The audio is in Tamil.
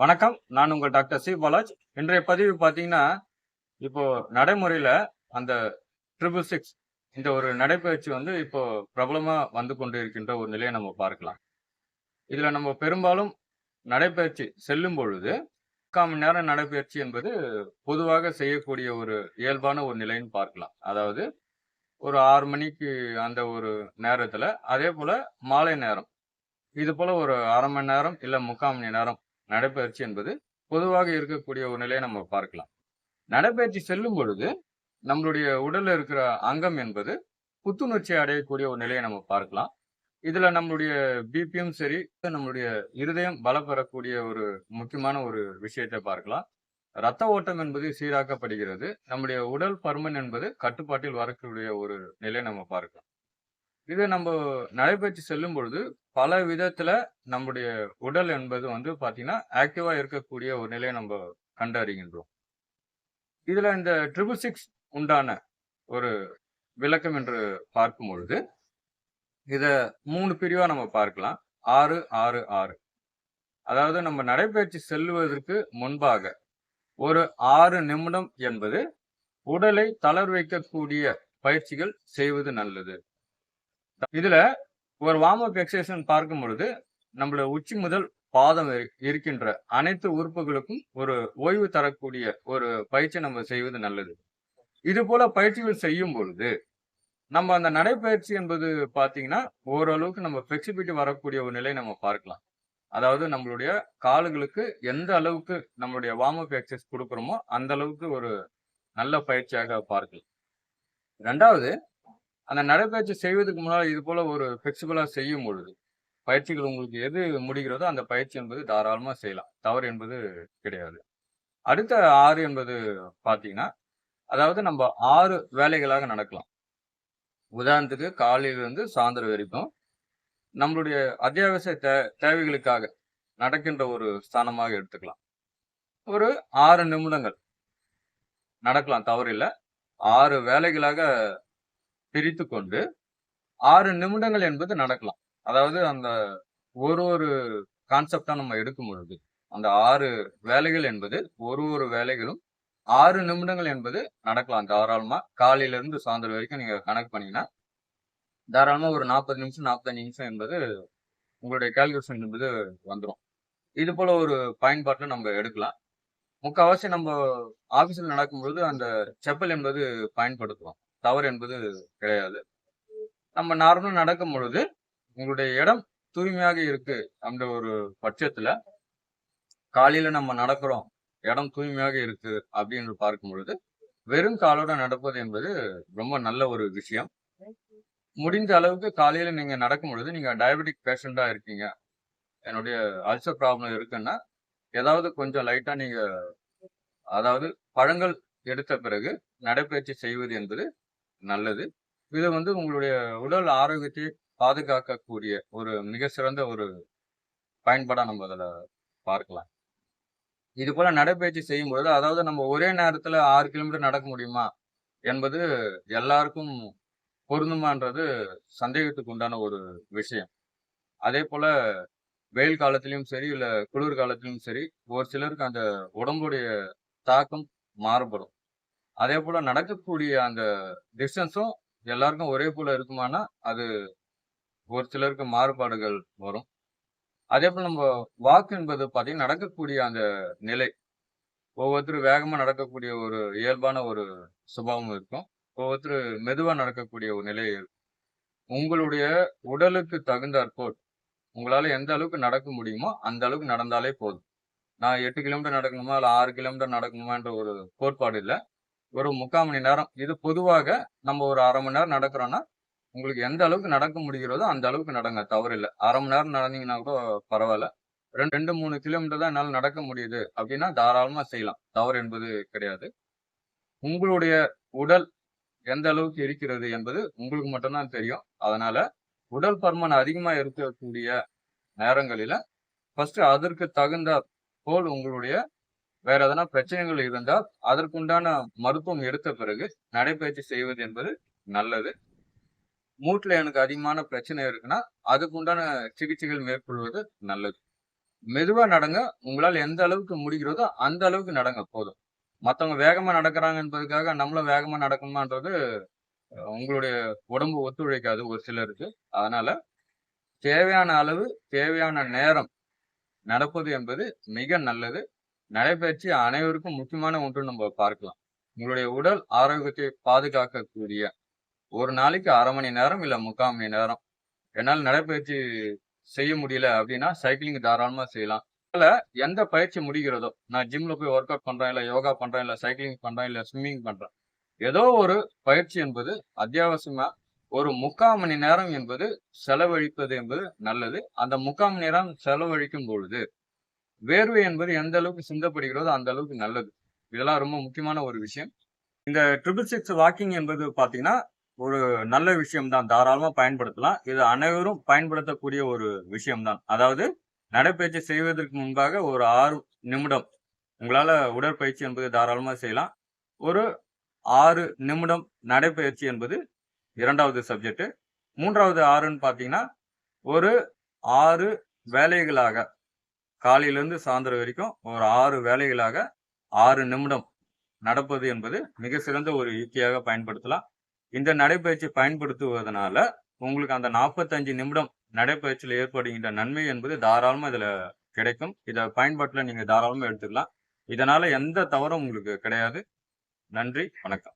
வணக்கம். நான் உங்கள் டாக்டர் சி பாலாஜ். இன்றைய பதிவு பார்த்தீங்கன்னா இப்போ நடைமுறையில் அந்த ட்ரிபிள் சிக்ஸ் இந்த ஒரு நடைப்பயிற்சி வந்து இப்போ பிரபலமாக வந்து கொண்டு இருக்கின்ற ஒரு நிலையை நம்ம பார்க்கலாம். இதில் நம்ம பெரும்பாலும் நடைப்பயிற்சி செல்லும் பொழுது முக்கால் மணி நேரம் நடைப்பயிற்சி என்பது பொதுவாக செய்யக்கூடிய ஒரு இயல்பான ஒரு நிலைன்னு பார்க்கலாம். அதாவது ஒரு ஆறு மணிக்கு அந்த ஒரு நேரத்தில் அதே போல் மாலை நேரம். இது போல் ஒரு அரை மணி நேரம் இல்லை முக்கால் மணி நேரம் நடைப்பயிற்சி என்பது பொதுவாக இருக்கக்கூடிய ஒரு நிலையை நம்ம பார்க்கலாம். நடைப்பயிற்சி செல்லும் பொழுது நம்மளுடைய உடலில் இருக்கிற அங்கம் என்பது புத்துணர்ச்சி அடையக்கூடிய ஒரு நிலையை நம்ம பார்க்கலாம். இதுல நம்மளுடைய பிபியும் சரி நம்மளுடைய இருதயம் பலப்பெறக்கூடிய ஒரு முக்கியமான ஒரு விஷயத்தை பார்க்கலாம். ரத்த ஓட்டம் என்பது சீராக்கப்படுகிறது. நம்முடைய உடல் பருமன் என்பது கட்டுப்பாட்டில் வரக்கூடிய ஒரு நிலையை நம்ம பார்க்கலாம். இது நம்ம நடைபயிற்சி செல்லும் பொழுது பல விதத்துல நம்முடைய உடல் என்பது வந்து பாத்தீங்கன்னா ஆக்டிவா இருக்கக்கூடிய ஒரு நிலையை நம்ம கண்டறிகின்றோம். இதுல இந்த ட்ரிபிள் சிக்ஸ் உண்டான ஒரு விளக்கம் என்று பார்க்கும் பொழுது இத மூணு பிரிவா நம்ம பார்க்கலாம். ஆறு ஆறு ஆறு. அதாவது நம்ம நடைபயிற்சி செல்வதற்கு முன்பாக ஒரு ஆறு நிமிடம் என்பது உடலை தளர் வைக்கக்கூடிய பயிற்சிகள் செய்வது நல்லது. இதுல ஒரு வார்ம் அப் எக்ஸசைஸ் பார்க்கும் பொழுது நம்மளோட உச்சி முதல் பாதம் இருக்கின்ற அனைத்து உறுப்புகளுக்கும் ஒரு ஓய்வு தரக்கூடிய ஒரு பயிற்சி நம்ம செய்வது நல்லது. இது போல பயிற்சிகள் செய்யும் பொழுது நம்ம அந்த நடைப்பயிற்சி என்பது பாத்தீங்கன்னா ஓரளவுக்கு நம்ம ஃபிளெக்சிபிலிட்டி வரக்கூடிய ஒரு நிலை நம்ம பார்க்கலாம். அதாவது நம்மளுடைய கால்களுக்கு எந்த அளவுக்கு நம்மளுடைய வார்ம் அப் எக்ஸசைஸ் கொடுக்குறோமோ அந்த அளவுக்கு ஒரு நல்ல பயிற்சியாக பார்க்கலாம். ரெண்டாவது அந்த நடைப்பயிற்சி செய்வதற்கு முன்னால் இது போல ஒரு ஃபிளெக்சிபிளாக செய்யும் பொழுது பயிற்சிகள் உங்களுக்கு எது முடிகிறதோ அந்த பயிற்சி என்பது தாராளமாக செய்யலாம். தவறு என்பது கிடையாது. அடுத்த ஆறு என்பது பார்த்தீங்கன்னா அதாவது நம்ம ஆறு வேலைகளாக நடக்கலாம். உதாரணத்துக்கு காலையிலிருந்து சாயந்தரம் வரைக்கும் நம்மளுடைய அத்தியாவசிய தே தேவைகளுக்காக நடக்கின்ற ஒரு ஸ்தானமாக எடுத்துக்கலாம். ஒரு ஆறு நிமிடங்கள் நடக்கலாம் தவறில்லை. ஆறு வேலைகளாக பிரித்து கொண்டு ஆறு நிமிடங்கள் என்பது நடக்கலாம். அதாவது அந்த ஒரு ஒரு கான்செப்டா நம்ம எடுக்கும் பொழுது அந்த ஆறு வேலைகள் என்பது ஒரு ஒரு வேலைகளும் ஆறு நிமிடங்கள் என்பது நடக்கலாம். தாராளமா காலையில இருந்து சாயந்தரம் வரைக்கும் நீங்க கணக்கு பண்ணீங்கன்னா தாராளமா ஒரு நாற்பது நிமிஷம் நாற்பத்தஞ்சு நிமிஷம் என்பது உங்களுடைய கால்குலேஷன் என்பது வந்துடும் இது போல ஒரு பயன்பாட்டில் நம்ம எடுக்கலாம். முக்கால்வாசி நம்ம ஆஃபீஸில் நடக்கும்பொழுது அந்த செப்பல் என்பது பயன்படுத்துவோம் தவறு என்பது கிடையாது. நம்ம நார்மலா நடக்கும் பொழுது உங்களுடைய இடம் தூய்மையாக இருக்கு அப்படின்ற ஒரு பட்சத்துல காலையில நம்ம நடக்கிறோம் இடம் தூய்மையாக இருக்கு அப்படின்னு பார்க்கும் பொழுது வெறும் காலோட நடப்பது என்பது ரொம்ப நல்ல ஒரு விஷயம். முடிந்த அளவுக்கு காலையில நீங்க நடக்கும் பொழுது நீங்க டயபெட்டிக் பேஷண்டா இருக்கீங்க. என்னுடைய அல்சர் ப்ராப்ளம் இருக்குன்னா ஏதாவது கொஞ்சம் லைட்டா நீங்க அதாவது பழங்கள் எடுத்த பிறகு நடைப்பயிற்சி செய்வது என்பது நல்லது. இது வந்து உங்களுடைய உடல் ஆரோக்கியத்தை பாதுகாக்கக்கூடிய ஒரு மிக சிறந்த ஒரு பயன்பாடாக நம்ம அதில் பார்க்கலாம். இது போல நடைப்பயிற்சி செய்யும் பொழுது அதாவது நம்ம ஒரே நேரத்தில் ஆறு கிலோமீட்டர் நடக்க முடியுமா என்பது எல்லாருக்கும் பொருந்துமான்றது சந்தேகத்துக்கு உண்டான ஒரு விஷயம். அதே போல வெயில் காலத்திலையும் சரி இல்லை குளிர் காலத்திலையும் சரி ஒரு சிலருக்கு அந்த உடம்புடைய தாக்கம் மாறுபடும். அதே போல நடக்கக்கூடிய அந்த டிஸ்டன்ஸும் எல்லாருக்கும் ஒரே போல இருக்குமானா அது ஒரு சிலருக்கு மாறுபாடுகள் வரும். அதே போல நம்ம வாக்கு என்பது பார்த்தீங்கன்னா நடக்கக்கூடிய அந்த நிலை. ஒவ்வொருத்தரும் வேகமா நடக்கக்கூடிய ஒரு இயல்பான ஒரு சுபாவம் இருக்கும். ஒவ்வொருத்தர் மெதுவா நடக்கக்கூடிய ஒரு நிலை இருக்கும். உங்களுடைய உடலுக்கு தகுந்தாற்போல் உங்களால எந்த அளவுக்கு நடக்க முடியுமோ அந்த அளவுக்கு நடந்தாலே போதும். நான் எட்டு கிலோமீட்டர் நடக்கணுமா இல்லை ஆறு கிலோமீட்டர் நடக்கணுமான்ற ஒரு கோட்பாடு இல்லை. ஒரு முக்கால் மணி நேரம். இது பொதுவாக நம்ம ஒரு அரை மணி நேரம் நடக்கிறோன்னா உங்களுக்கு எந்த அளவுக்கு நடக்க முடிகிறதோ அந்த அளவுக்கு நடங்க. தவறில்லை. அரை மணி நேரம் நடந்தீங்கன்னா கூட பரவாயில்ல. ரெண்டு ரெண்டு மூணு கிலோமீட்டர் தான் என்னால் நடக்க முடியுது அப்படின்னா தாராளமாக செய்யலாம். தவறு என்பது கிடையாது. உங்களுடைய உடல் எந்த அளவுக்கு இருக்கிறது என்பது உங்களுக்கு மட்டும்தான் தெரியும். அதனால உடல் பருமன் அதிகமாக இருக்கக்கூடிய நேரங்களில ஃபர்ஸ்ட் அதற்கு தகுந்த போல் உங்களுடைய வேற எதனா பிரச்சனைகள் இருந்தால் அதற்குண்டான மருத்துவம் எடுத்த பிறகு நடைபயிற்சி செய்வது என்பது நல்லது மூட்டில் எனக்கு அதிகமான பிரச்சனை இருக்குன்னா அதுக்குண்டான சிகிச்சைகள் மேற்கொள்வது நல்லது மெதுவாக நடங்க. உங்களால் எந்த அளவுக்கு முடிகிறதோ, அந்த அளவுக்கு நடங்க போதும். மற்றவங்க வேகமாக நடக்கிறாங்க என்பதுக்காக நம்மளும் வேகமாக நடக்கணுமான்றது, உங்களுடைய உடம்பு ஒத்துழைக்காது ஒரு சிலருக்கு. அதனால தேவையான அளவு, தேவையான நேரம் நடப்பது என்பது மிக நல்லது. நடைப்பயிற்சி அனைவருக்கும் முக்கியமான ஒன்று நம்ம பார்க்கலாம். உங்களுடைய உடல் ஆரோக்கியத்தை பாதுகாக்கக்கூடிய ஒரு நாளைக்கு அரை மணி நேரம், இல்லை முக்கால் மணி நேரம். என்னால் நடைப்பயிற்சி செய்ய முடியல அப்படின்னா சைக்கிளிங் தாராளமாக செய்யலாம். அதில் எந்த பயிற்சி முடிகிறதோ, நான் ஜிம்மில் போய் ஒர்க் அவுட் பண்றேன், இல்லை யோகா பண்றேன், இல்லை சைக்கிளிங் பண்ணுறேன் இல்லை ஸ்விம்மிங் பண்ணுறேன் ஏதோ ஒரு பயிற்சி என்பது அத்தியாவசியமாக ஒரு 3/4 மணி நேரம் என்பது செலவழிப்பது என்பது நல்லது. அந்த 3/4 மணி நேரம் செலவழிக்கும் பொழுது, வேர்வை என்பது எந்த அளவுக்கு சிந்தப்படுகிறதோ, அந்த அளவுக்கு நல்லது. இதெல்லாம் ரொம்ப முக்கியமான ஒரு விஷயம். இந்த 666 வாக்கிங் என்பது பார்த்தீங்கன்னா, ஒரு நல்ல விஷயம் தான். தாராளமாக பயன்படுத்தலாம். இது அனைவரும் பயன்படுத்தக்கூடிய ஒரு விஷயம் தான். அதாவது நடைப்பயிற்சி செய்வதற்கு முன்பாக ஒரு ஆறு நிமிடம் உங்களால் உடற்பயிற்சி என்பது தாராளமாக செய்யலாம். ஒரு ஆறு நிமிடம் நடைப்பயிற்சி என்பது இரண்டாவது சப்ஜெக்ட். 3வது 6ன்னு பார்த்தீங்கன்னா, ஒரு ஆறு வேலைகளாக காலையிலேருந்து சாயந்தரம் வரைக்கும் ஒரு ஆறு வேலைகளாக ஆறு நிமிடம் நடப்பது என்பது மிக சிறந்த ஒரு யுக்தியாக பயன்படுத்தலாம். இந்த நடைப்பயிற்சி பயன்படுத்துவதனால, உங்களுக்கு அந்த 45 நிமிடம் நடைப்பயிற்சியில் ஏற்படுகின்ற நன்மை என்பது தாராளமாக இதில் கிடைக்கும். இதை பயன்பாட்டில் நீங்கள் தாராளமாக எடுத்துக்கலாம். இதனால் எந்த தவறும் உங்களுக்கு கிடையாது. நன்றி, வணக்கம்.